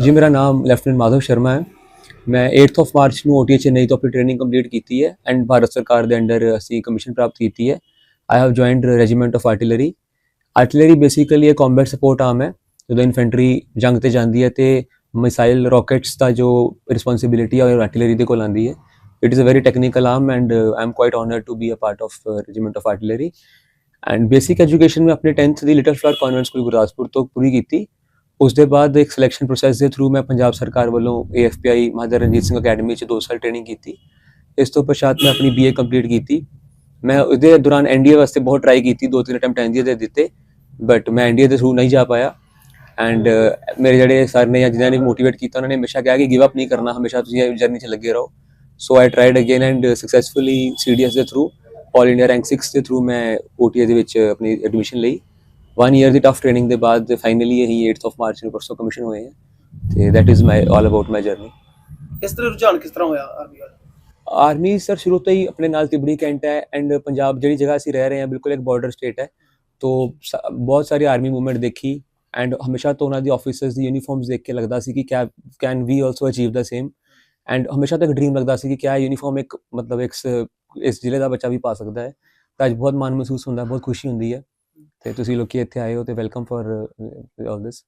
ਜੀ, ਮੇਰਾ ਨਾਮ ਲੈਫਟੀਨੈਂਟ ਮਾਧਵ ਸ਼ਰਮਾ ਹੈ। ਮੈਂ 8th ਆਫ ਮਾਰਚ ਨੂੰ OTA ਚੇਨਈ ਤੋਂ ਆਪਣੀ ਟ੍ਰੇਨਿੰਗ ਕੰਪਲੀਟ ਕੀਤੀ ਹੈ ਐਂਡ ਭਾਰਤ ਸਰਕਾਰ ਦੇ ਅੰਡਰ ਅਸੀਂ ਕਮਿਸ਼ਨ ਪ੍ਰਾਪਤ ਕੀਤੀ ਹੈ। I have joined regiment of artillery artillery basically ਇਹ ਕੰਬੈਟ ਸਪੋਰਟ ਆਰਮ ਹੈ, ਜਦੋਂ ਇਨਫੈਂਟਰੀ ਜੰਗ ਤੇ ਜਾਂਦੀ ਹੈ ਤੇ ਮਿਸਾਈਲ ਰਾਕੇਟਸ ਦਾ ਜੋ ਰਿਸਪੌਂਸਿਬਿਲਿਟੀ ਹੈ ਉਹ ਆਰਟਿਲਰੀ ਦੇ ਕੋਲ ਆਂਦੀ ਹੈ। It is a very technical arm and I am quite honoured to be a part of regiment of artillery and basic education ਮੈਂ ਆਪਣੇ 10th ਦੀ little flower convent school Gurdaspur ਤੋਂ ਪੂਰੀ ਕੀਤੀ। ਉਸ ਦੇ ਬਾਅਦ ਇੱਕ ਸਿਲੈਕਸ਼ਨ ਪ੍ਰੋਸੈਸ ਦੇ ਥਰੂ ਮੈਂ ਪੰਜਾਬ ਸਰਕਾਰ ਵੱਲੋਂ AFPI ਮਹਾਰਾਜਾ ਰਣਜੀਤ ਸਿੰਘ ਅਕੈਡਮੀ ਚ 2 ਸਾਲ ਟ੍ਰੇਨਿੰਗ ਕੀਤੀ। ਇਸ ਤੋਂ ਪਛਾਤ ਮੈਂ ਆਪਣੀ BA ਕੰਪਲੀਟ ਕੀਤੀ। ਮੈਂ ਉਹਦੇ ਦੌਰਾਨ ਐਨਡੀਏ ਵਾਸਤੇ ਬਹੁਤ ਟਰਾਈ ਕੀਤੀ, ਦੋ ਤਿੰਨ ਅਟੈਂਪਟ ਐਨਡੀਏ ਦੇ ਦਿੱਤੇ ਬਟ ਮੈਂ ਐਨਡੀਏ ਦੇ ਥਰੂ ਨਹੀਂ ਜਾ ਪਾਇਆ। ਐਂਡ ਮੇਰੇ ਜਿਹੜੇ ਸਰ ਨੇ ਜਾਂ ਜਿਨ੍ਹਾਂ ਨੇ ਮੋਟੀਵੇਟ ਕੀਤਾ, ਉਹਨਾਂ ਨੇ ਹਮੇਸ਼ਾ ਕਿਹਾ ਕਿ ਗਿਵ ਅਪ ਨਹੀਂ ਕਰਨਾ, ਹਮੇਸ਼ਾ ਤੁਸੀਂ ਇਹ ਜਰਨੀ 'ਚ ਲੱਗੇ ਰਹੋ। So I tried again and successfully CDS ਦੇ ਥਰੂ ਆਲ ਇੰਡੀਆ ਰੈਂਕ 6 ਦੇ ਥਰੂ ਮੈਂ OTA ਦੇ ਵਿੱਚ ਆਪਣੀ ਐਡਮਿਸ਼ਨ ਲਈ। 1 ਇਅਰ ਦੀ ਟਫ ਟ੍ਰੇਨਿੰਗ ਦੇ ਬਾਅਦ ਫਾਈਨਲੀ ਅਸੀਂ 8th ਆਫ ਮਾਰਚ ਨੂੰ ਪਰਸੋਂ ਕਮਿਸ਼ਨ ਹੋਏ ਹਾਂ ਤੇ that is my all about my journey ਇਸ ਤਰ੍ਹਾਂ ਰੁਝਾਨ ਕਿਸ ਤਰ੍ਹਾਂ ਹੋਇਆ ਆਰਮੀ ਵਾਲਾ? ਆਰਮੀ ਸਰ ਸ਼ੁਰੂ ਤੋਂ ਹੀ ਆਪਣੇ ਨਾਲ ਤਿਬੜੀ ਕੈਂਟ ਹੈ ਐਂਡ ਪੰਜਾਬ ਜਿਹੜੀ ਜਗ੍ਹਾ ਅਸੀਂ ਰਹਿ ਰਹੇ ਹਾਂ ਬਿਲਕੁਲ ਇੱਕ ਬਾਰਡਰ ਸਟੇਟ ਹੈ। ਤੋਂ ਬਹੁਤ ਸਾਰੀ ਆਰਮੀ ਮੂਵਮੈਂਟ ਦੇਖੀ ਐਂਡ ਹਮੇਸ਼ਾ ਤੋਂ ਉਹਨਾਂ ਦੀ ਆਫੀਸਰਸ ਦੀ ਯੂਨੀਫਾਰਮਸ ਦੇਖ ਕੇ ਲੱਗਦਾ ਸੀ ਕਿ ਕਿਆ can we also achieve the same and ਹਮੇਸ਼ਾ ਤੋਂ ਇੱਕ ਡ੍ਰੀਮ ਲੱਗਦਾ ਸੀ ਕਿ ਕਿਆ ਯੂਨੀਫਾਰਮ ਇੱਕ ਮਤਲਬ ਇੱਕ ਇਸ ਜ਼ਿਲ੍ਹੇ ਦਾ ਬੱਚਾ ਵੀ ਪਾ ਸਕਦਾ ਹੈ। ਤਾਂ ਅੱਜ ਬਹੁਤ ਮਾਣ ਮਹਿਸੂਸ ਹੁੰਦਾ ਬਹੁਤ ਖੁਸ਼ੀ ਹੁੰਦੀ ਹੈ। ਤੇ ਤੁਸੀਂ ਲੋਕੀ ਇੱਥੇ ਆਏ ਹੋ ਤੇ ਵੈਲਕਮ ਫॉर ਆਲ ਦਿਸ